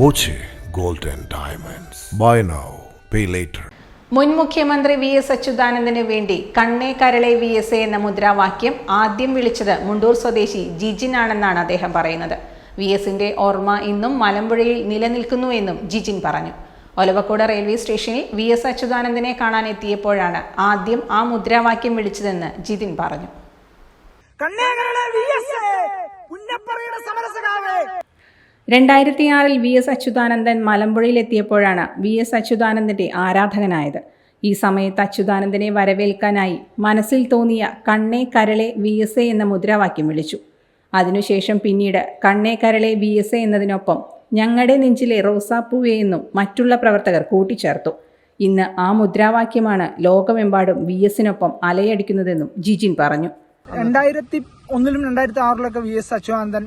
Boche gold and diamonds. Buy now pay later മുൻ മുഖ്യമന്ത്രി V S അച്യുതാനന്ദന് വേണ്ടി കണ്ണേ കരളെ വി എസ് എ എന്ന മുദ്രാവാക്യം ആദ്യം വിളിച്ചത് മുണ്ടൂർ സ്വദേശി ജിജിൻ ആണെന്നാണ് അദ്ദേഹം പറയുന്നത്. വി എസിന്റെ ഓർമ്മ ഇന്നും മലമ്പുഴയിൽ നിലനിൽക്കുന്നുവെന്നും ജിജിൻ പറഞ്ഞു. ഒലവക്കോട് റെയിൽവേ സ്റ്റേഷനിൽ വി എസ് അച്യുതാനന്ദനെ കാണാൻ എത്തിയപ്പോഴാണ് ആദ്യം ആ മുദ്രാവാക്യം വിളിച്ചതെന്ന് ജിതിൻ പറഞ്ഞു. കണ്ണേ കരളെ വി എസ് പുന്നപ്പറയുടെ സമരസഖാവേ രണ്ടായിരത്തിയാറിൽ വി എസ് അച്യുതാനന്ദൻ മലമ്പുഴയിലെത്തിയപ്പോഴാണ് വി എസ് അച്യുതാനന്ദന്റെ ആരാധകനായത്. ഈ സമയത്ത് അച്യുതാനന്ദനെ വരവേൽക്കാനായി മനസ്സിൽ തോന്നിയ കണ്ണേ കരളെ വി എസ് എ എന്ന മുദ്രാവാക്യം വിളിച്ചു. അതിനുശേഷം പിന്നീട് കണ്ണേ കരളെ വി എസ് എ എന്നതിനൊപ്പം ഞങ്ങളുടെ നെഞ്ചിലെ റോസാപ്പൂവേ എന്നും മറ്റുള്ള പ്രവർത്തകർ കൂട്ടിച്ചേർത്തു. ഇന്ന് ആ മുദ്രാവാക്യമാണ് ലോകമെമ്പാടും വി എസിനൊപ്പം അലയടിക്കുന്നതെന്നും ജിജിൻ പറഞ്ഞു. രണ്ടായിരത്തി ഒന്നിലും രണ്ടായിരത്തി ആറിലൊക്കെ വി എസ് അച്യുതാനന്ദൻ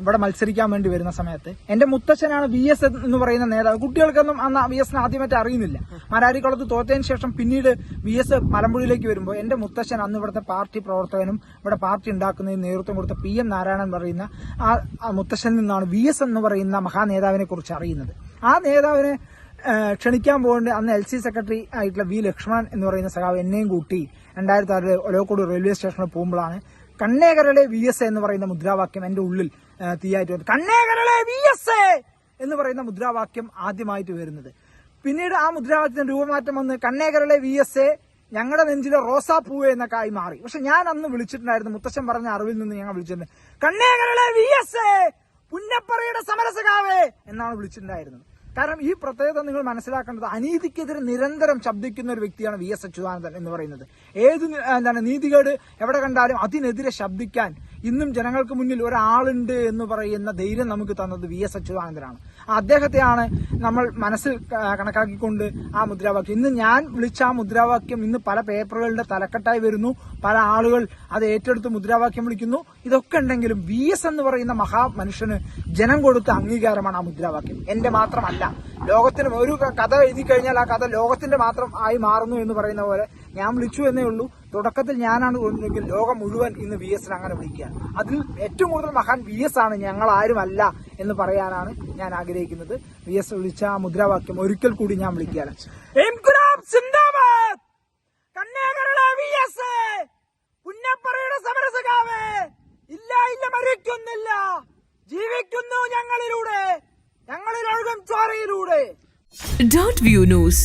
ഇവിടെ മത്സരിക്കാൻ വേണ്ടി വരുന്ന സമയത്ത് എന്റെ മുത്തച്ഛനാണ് വി എസ് എന്ന് പറയുന്ന നേതാവ്. കുട്ടികൾക്കൊന്നും അന്ന് വി എസിനെ ആദ്യമായിട്ട് അറിയുന്നില്ല. മാരാരിക്കുളത്ത് തോറ്റതിന് ശേഷം പിന്നീട് വി എസ് മലമ്പുഴയിലേക്ക് വരുമ്പോൾ എന്റെ മുത്തച്ഛൻ അന്ന് ഇവിടുത്തെ പാർട്ടി പ്രവർത്തകനും ഇവിടെ പാർട്ടി ഉണ്ടാക്കുന്നതിന് നേതൃത്വം കൊടുത്ത പി എം നാരായണൻ പറയുന്ന ആ മുത്തച്ഛനിൽ നിന്നാണ് വി എസ് എന്ന് പറയുന്ന മഹാനേതാവിനെ കുറിച്ച് അറിയുന്നത്. ആ നേതാവിനെ ക്ഷണിക്കാൻ പോകേണ്ട അന്ന് എൽ സി സെക്രട്ടറി ആയിട്ടുള്ള വി ലക്ഷ്മണൻ എന്ന് പറയുന്ന സഖാവ് എന്നെയും കൂട്ടി രണ്ടായിരത്തി ആറിൽ ഒലവക്കോട് റെയിൽവേ സ്റ്റേഷനിൽ പോകുമ്പോഴാണ് കണ്ണേകരളെ വി എസ് എന്ന് പറയുന്ന മുദ്രാവാക്യം എന്റെ ഉള്ളിൽ തീയായിട്ട് വന്നത് കണ്ണേകരളെ വി എസ് എ എന്ന് പറയുന്ന മുദ്രാവാക്യം ആദ്യമായിട്ട് വരുന്നത്. പിന്നീട് ആ മുദ്രാവാക്യത്തിന് രൂപമാറ്റം വന്ന് കണ്ണേകരളെ വി എസ് എ ഞങ്ങളുടെ നെഞ്ചിലെ റോസാപ്പൂവ് എന്നൊക്കെ ആയി മാറി. പക്ഷെ ഞാൻ അന്ന് വിളിച്ചിട്ടുണ്ടായിരുന്നു മുത്തച്ഛൻ പറഞ്ഞ അറിവിൽ നിന്ന് ഞങ്ങൾ വിളിച്ചിട്ടുണ്ട്. കണ്ണേകരളെ വി എസ് എ പുന്നപ്പറയുടെ സമരസഖാവേ എന്നാണ് വിളിച്ചിട്ടുണ്ടായിരുന്നത്. കാരണം ഈ പ്രത്യേകത നിങ്ങൾ മനസ്സിലാക്കേണ്ടത് അനീതിക്കെതിരെ നിരന്തരം ശബ്ദിക്കുന്ന ഒരു വ്യക്തിയാണ് വി എസ് അച്യുതാനന്ദൻ എന്ന് പറയുന്നത്. ഏത് എന്താണ് നീതികേട് എവിടെ കണ്ടാലും അതിനെതിരെ ശബ്ദിക്കാൻ ഇന്നും ജനങ്ങൾക്ക് മുന്നിൽ ഒരാളുണ്ട് എന്ന് പറയുന്ന ധൈര്യം നമുക്ക് തന്നത് വി എസ് അച്യുതാനന്ദനാണ്. അദ്ദേഹത്തെയാണ് നമ്മൾ മനസ്സിൽ കണക്കാക്കിക്കൊണ്ട് ആ മുദ്രാവാക്യം. ഇന്ന് ഞാൻ വിളിച്ച ആ മുദ്രാവാക്യം ഇന്ന് പല പേപ്പറുകളുടെ തലക്കെട്ടായി വരുന്നു. പല ആളുകൾ അത് ഏറ്റെടുത്ത് മുദ്രാവാക്യം വിളിക്കുന്നു. ഇതൊക്കെ ഉണ്ടെങ്കിലും വി എസ് എന്ന് പറയുന്ന മഹാ മനുഷ്യന് ജനം കൊടുത്ത അംഗീകാരമാണ് ആ മുദ്രാവാക്യം. എന്റെ മാത്രമല്ല ലോകത്തിന് ഒരു കഥ എഴുതി കഴിഞ്ഞാൽ ആ കഥ ലോകത്തിന്റെ മാത്രം ആയി മാറുന്നു എന്ന് പറയുന്ന പോലെ ഞാൻ വിളിച്ചു എന്നേ ഉള്ളൂ. തുടക്കത്തിൽ ഞാനാണ് തോന്നുന്നതെങ്കിൽ ലോകം മുഴുവൻ ഇന്ന് വി എസിനെ അങ്ങനെ വിളിക്കുക അതിൽ ഏറ്റവും കൂടുതൽ മഹാൻ വി എസ് ആണ് ഞങ്ങൾ ആരുമല്ല എന്ന് പറയാനാണ് ഞാൻ ആഗ്രഹിക്കുന്നത്. വി എസ് വിളിച്ച ആ മുദ്രാവാക്യം ഒരിക്കൽ കൂടി ഞാൻ വിളിക്കുകയാണ്. എസ് ഇല്ല ഇല്ല മരിക്കുന്നില്ല. ജീവിക്കുന്നു ഞങ്ങളിലൂടെ. View news